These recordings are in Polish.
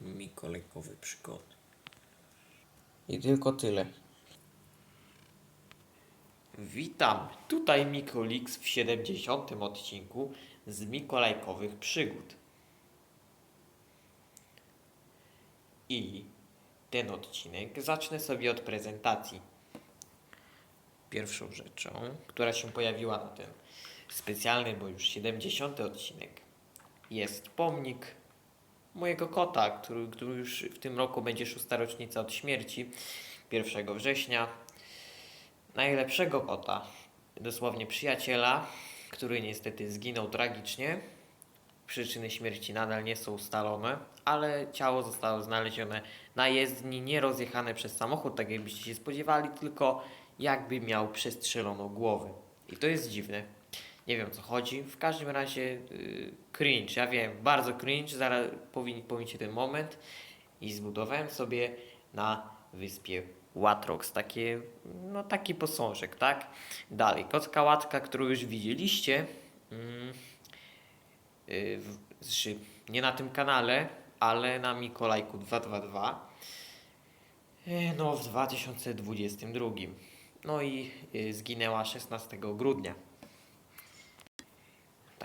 Mikołajkowe przygody. I tylko tyle. Witam, tutaj Mikolix w 70. odcinku z Mikołajkowych przygód. I ten odcinek zacznę sobie od prezentacji. Pierwszą rzeczą, która się pojawiła na ten specjalny, bo już 70. odcinek, jest pomnik mojego kota, który, który już w tym roku będzie szósta rocznica od śmierci, 1 września najlepszego kota, dosłownie przyjaciela, który niestety zginął tragicznie. Przyczyny śmierci nadal nie są ustalone, ale ciało zostało znalezione na jezdni, nie rozjechane przez samochód, tak jakbyście się spodziewali, tylko jakby miał przestrzeloną głowę. I to jest dziwne. Nie wiem o co chodzi. W każdym razie yy, cringe, ja wiem, bardzo cringe, zaraz powin, powinniście ten moment. I zbudowałem sobie na wyspie Watrox, takie, no taki posążek, tak? Dalej, kocka łatka, którą już widzieliście, yy, nie na tym kanale, ale na Mikołajku 222, yy, no w 2022. No i yy, zginęła 16 grudnia.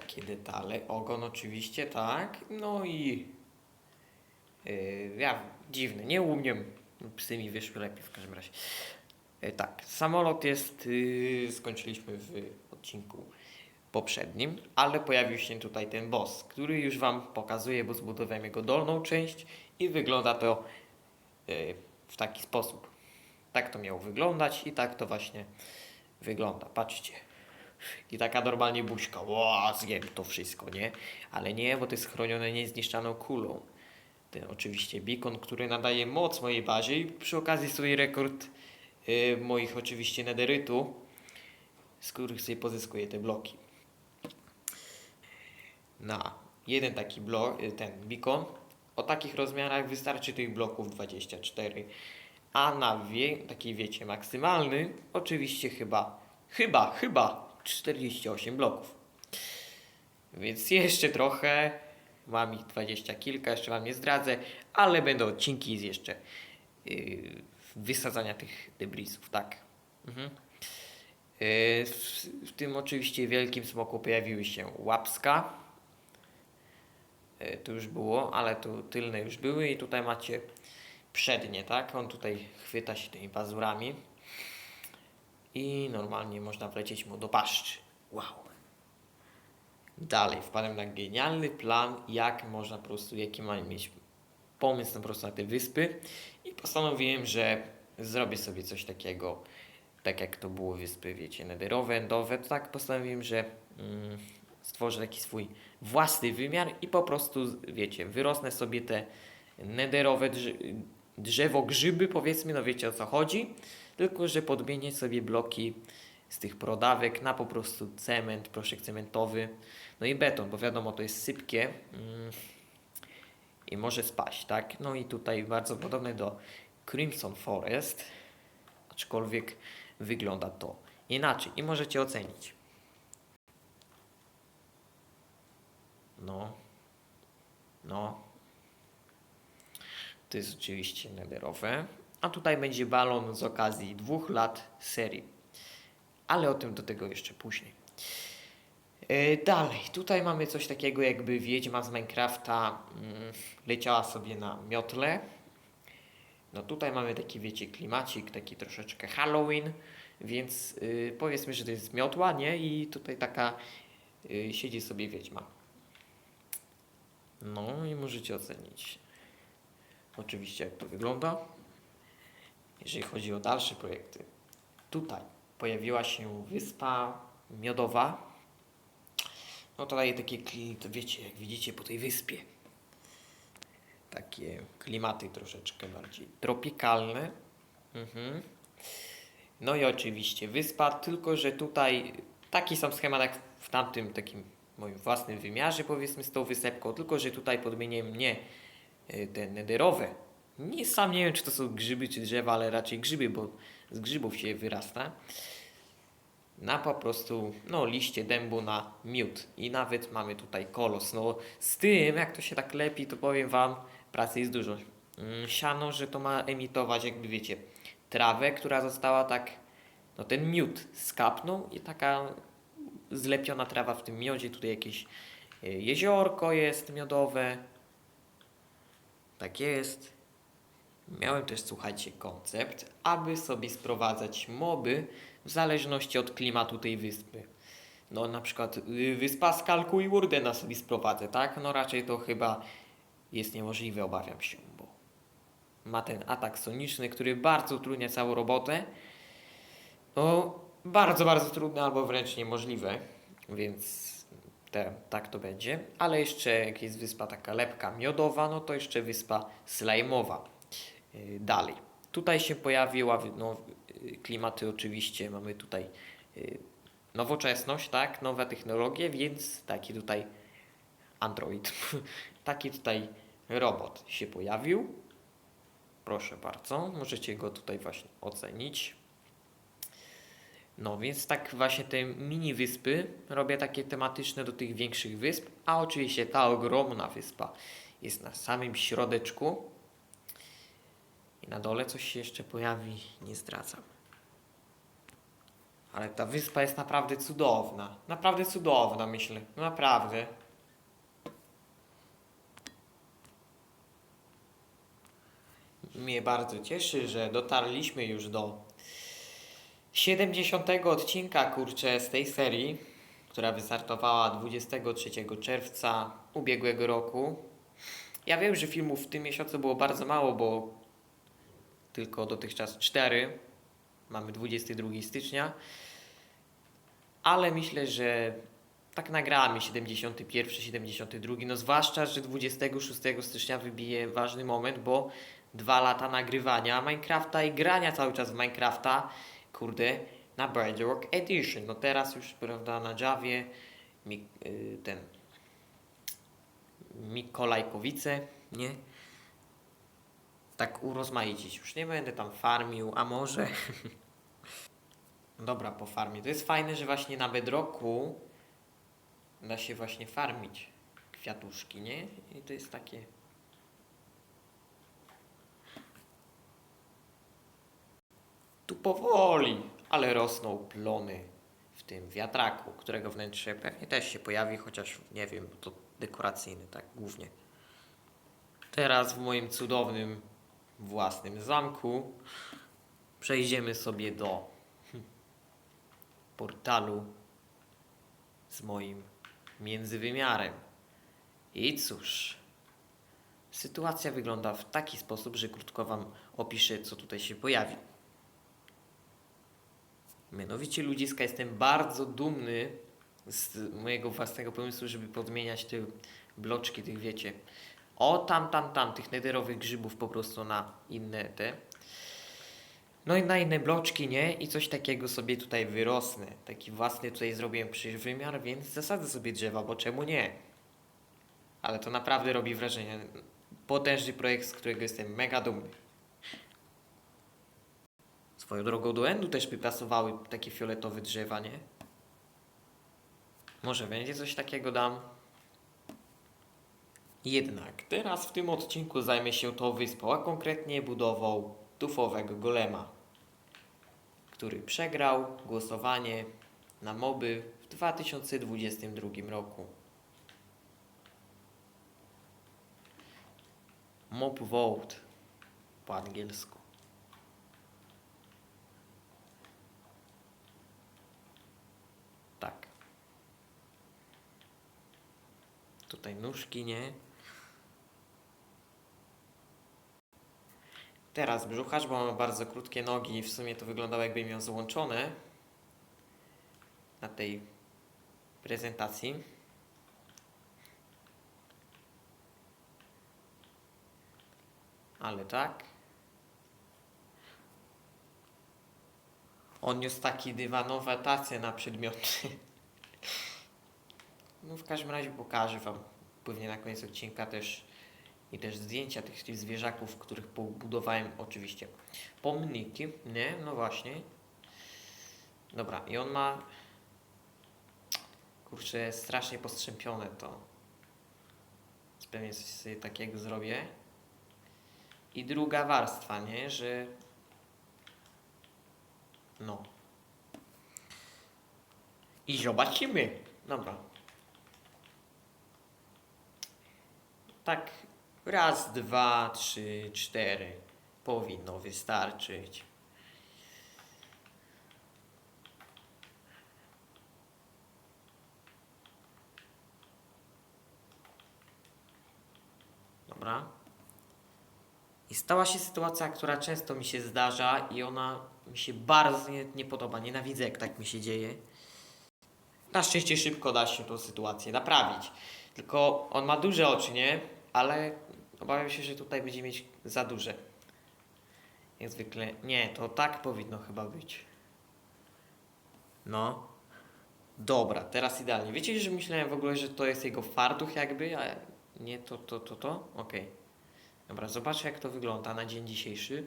Takie detale, ogon oczywiście, tak, no i yy, ja, dziwne, nie umiem, psy mi wyszły lepiej w każdym razie. Yy, tak, samolot jest, yy, skończyliśmy w odcinku poprzednim, ale pojawił się tutaj ten boss, który już Wam pokazuję, bo zbudowałem jego dolną część i wygląda to yy, w taki sposób. Tak to miało wyglądać i tak to właśnie wygląda. Patrzcie. I taka normalnie buźka. Ła, zjem to wszystko, nie? Ale nie, bo to jest chronione niezniszczalną kulą. Ten oczywiście beacon, który nadaje moc mojej bazie i przy okazji swój rekord yy, moich oczywiście nederytu, z których sobie pozyskuję te bloki. Na jeden taki blok, y, ten beacon, o takich rozmiarach wystarczy tych bloków 24. A na wie, taki wiecie, maksymalny, oczywiście chyba, chyba, chyba 48 bloków. Więc jeszcze trochę, mam ich 20 kilka, jeszcze wam nie zdradzę, ale będą odcinki z jeszcze yy, wysadzania tych debrisów, tak. Mhm. Yy, w, w tym oczywiście wielkim smoku pojawiły się łapska. Yy, to już było, ale tu tylne już były i tutaj macie przednie, tak? On tutaj chwyta się tymi pazurami i normalnie można wlecieć mu do paszczy. Wow. Dalej wpadłem na genialny plan, jak można po prostu, jaki mam mieć pomysł na, po prostu na te wyspy i postanowiłem, że zrobię sobie coś takiego, tak jak to było wyspy, wiecie, nederowe, endowe, to tak postanowiłem, że mm, stworzę taki swój własny wymiar i po prostu, wiecie, wyrosnę sobie te nederowe drze drzewo grzyby, powiedzmy, no wiecie o co chodzi, tylko że podmienię sobie bloki z tych prodawek na po prostu cement, proszek cementowy, no i beton, bo wiadomo, to jest sypkie mm, i może spaść, tak? No i tutaj bardzo podobne do Crimson Forest, aczkolwiek wygląda to inaczej i możecie ocenić. No, no, to jest oczywiście nederowe. A tutaj będzie balon z okazji dwóch lat serii. Ale o tym do tego jeszcze później. Yy, dalej, tutaj mamy coś takiego jakby wiedźma z Minecrafta mm, leciała sobie na miotle. No tutaj mamy taki, wiecie, klimacik, taki troszeczkę Halloween, więc yy, powiedzmy, że to jest miotła, nie? I tutaj taka yy, siedzi sobie wiedźma. No i możecie ocenić oczywiście jak to wygląda. Jeżeli chodzi o dalsze projekty, tutaj pojawiła się wyspa miodowa. No to daje takie, to wiecie, jak widzicie po tej wyspie, takie klimaty troszeczkę bardziej tropikalne. Mhm. No i oczywiście wyspa, tylko że tutaj taki sam schemat jak w tamtym takim moim własnym wymiarze, powiedzmy z tą wysepką, tylko że tutaj podmieniłem nie y, te nederowe. Nie sam nie wiem, czy to są grzyby, czy drzewa, ale raczej grzyby, bo z grzybów się wyrasta. Na po prostu, no, liście dębu na miód. I nawet mamy tutaj kolos. No, z tym, jak to się tak lepi, to powiem Wam, pracy jest dużo. Mm, Siano, że to ma emitować, jakby wiecie, trawę, która została tak, no ten miód skapnął i taka zlepiona trawa w tym miodzie. Tutaj jakieś y, jeziorko jest miodowe. Tak jest. Miałem też, słuchajcie, koncept, aby sobie sprowadzać moby w zależności od klimatu tej wyspy. No na przykład y, wyspa Skalku i Wurdena sobie sprowadzę, tak? No raczej to chyba jest niemożliwe, obawiam się, bo ma ten atak soniczny, który bardzo utrudnia całą robotę. No, bardzo, bardzo trudne albo wręcz niemożliwe, więc te, tak to będzie. Ale jeszcze jak jest wyspa taka lepka miodowa, no to jeszcze wyspa slajmowa. Yy, dalej. Tutaj się pojawiła no, yy, klimaty oczywiście, mamy tutaj yy, nowoczesność, tak, nowe technologie, więc taki tutaj Android, taki tutaj robot się pojawił. Proszę bardzo, możecie go tutaj właśnie ocenić. No więc tak właśnie te mini wyspy robię takie tematyczne do tych większych wysp, a oczywiście ta ogromna wyspa jest na samym środeczku. Na dole coś się jeszcze pojawi, nie zdradzam. Ale ta wyspa jest naprawdę cudowna. Naprawdę cudowna, myślę. No Naprawdę. Mnie bardzo cieszy, że dotarliśmy już do 70 odcinka, kurczę, z tej serii, która wystartowała 23 czerwca ubiegłego roku. Ja wiem, że filmów w tym miesiącu było bardzo mało, bo tylko dotychczas 4. Mamy 22 stycznia. Ale myślę, że tak nagramy 71, 72. No zwłaszcza, że 26 stycznia wybije ważny moment, bo dwa lata nagrywania Minecrafta i grania cały czas w Minecrafta, kurde, na Bedrock Edition. No teraz już, prawda, na Javie mi, y, ten Mikolajkowice, nie? Tak urozmaicić. Już nie będę tam farmił, a może... Dobra, po farmie. To jest fajne, że właśnie na Bedrocku da się właśnie farmić kwiatuszki, nie? I to jest takie... Tu powoli, ale rosną plony w tym wiatraku, którego wnętrze pewnie też się pojawi, chociaż nie wiem, bo to dekoracyjny, tak głównie. Teraz w moim cudownym własnym zamku przejdziemy sobie do portalu z moim międzywymiarem. I cóż, sytuacja wygląda w taki sposób, że krótko Wam opiszę, co tutaj się pojawi. Mianowicie ludziska, jestem bardzo dumny z mojego własnego pomysłu, żeby podmieniać te bloczki, tych wiecie, o tam, tam, tam, tych nederowych grzybów po prostu na inne te. No i na inne bloczki, nie? I coś takiego sobie tutaj wyrosnę. Taki własny tutaj zrobiłem przecież wymiar, więc zasadzę sobie drzewa, bo czemu nie? Ale to naprawdę robi wrażenie. Potężny projekt, z którego jestem mega dumny. Swoją drogą do endu też by pasowały takie fioletowe drzewa, nie? Może będzie coś takiego dam. Jednak teraz w tym odcinku zajmę się tą wyspą, a konkretnie budową tufowego golema, który przegrał głosowanie na moby w 2022 roku. Mob vote po angielsku. Tak. Tutaj nóżki, nie? Teraz brzuchacz, bo mamy bardzo krótkie nogi i w sumie to wyglądało jakby miał złączone na tej prezentacji. Ale tak. On niósł taki dywanowe tacje na przedmioty. No w każdym razie pokażę wam pewnie na koniec odcinka też i też zdjęcia tych, tych zwierzaków, których pobudowałem oczywiście. Pomniki, nie? No właśnie. Dobra, i on ma kurczę strasznie postrzępione to. Pewnie coś sobie takiego zrobię. I druga warstwa, nie? Że... No. I zobaczymy. Dobra. Tak raz, dwa, trzy, cztery. Powinno wystarczyć. Dobra. I stała się sytuacja, która często mi się zdarza i ona mi się bardzo nie, nie podoba. Nienawidzę, jak tak mi się dzieje. Na szczęście szybko da się tą sytuację naprawić. Tylko on ma duże oczy, nie? Ale obawiam się, że tutaj będzie mieć za duże. Jak zwykle. Nie, to tak powinno chyba być. No. Dobra, teraz idealnie. Wiecie, że myślałem w ogóle, że to jest jego fartuch jakby, a nie to, to, to, to? Okej. Dobra, zobaczę jak to wygląda na dzień dzisiejszy.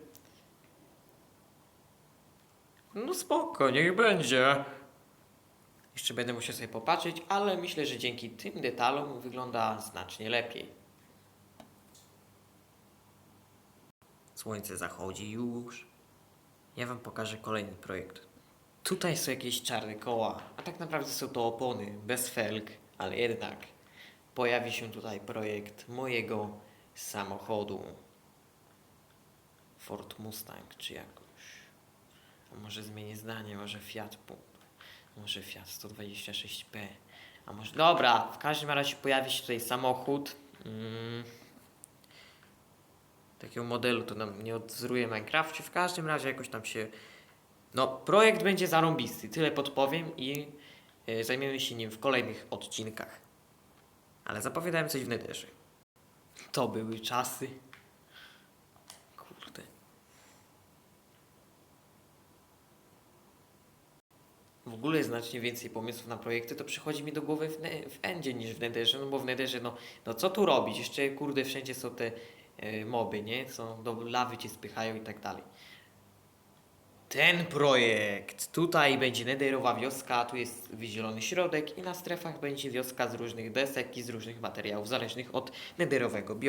No spoko, niech będzie. Jeszcze będę musiał sobie popatrzeć, ale myślę, że dzięki tym detalom wygląda znacznie lepiej. Słońce zachodzi już. Ja wam pokażę kolejny projekt. Tutaj są jakieś czarne koła, a tak naprawdę są to opony, bez felg, ale jednak pojawi się tutaj projekt mojego samochodu. Ford Mustang czy jakoś. A może zmienię zdanie, może Fiat Punto. Może Fiat 126P. A może. Dobra, w każdym razie pojawi się tutaj samochód. Mm. Takiego modelu to nam nie odzoruje Minecraft. W każdym razie jakoś tam się. No, projekt będzie zarąbisty, tyle podpowiem i y, zajmiemy się nim w kolejnych odcinkach. Ale zapowiadałem coś w Netherze. To były czasy. Kurde. W ogóle znacznie więcej pomysłów na projekty to przychodzi mi do głowy w, w Endzie niż w Netherze, no bo w Netherze, no, no co tu robić? Jeszcze kurde wszędzie są te e, moby, nie? Co do lawy cię spychają i tak dalej. Ten projekt. Tutaj będzie nederowa wioska, tu jest wyzielony środek i na strefach będzie wioska z różnych desek i z różnych materiałów zależnych od nederowego biomu.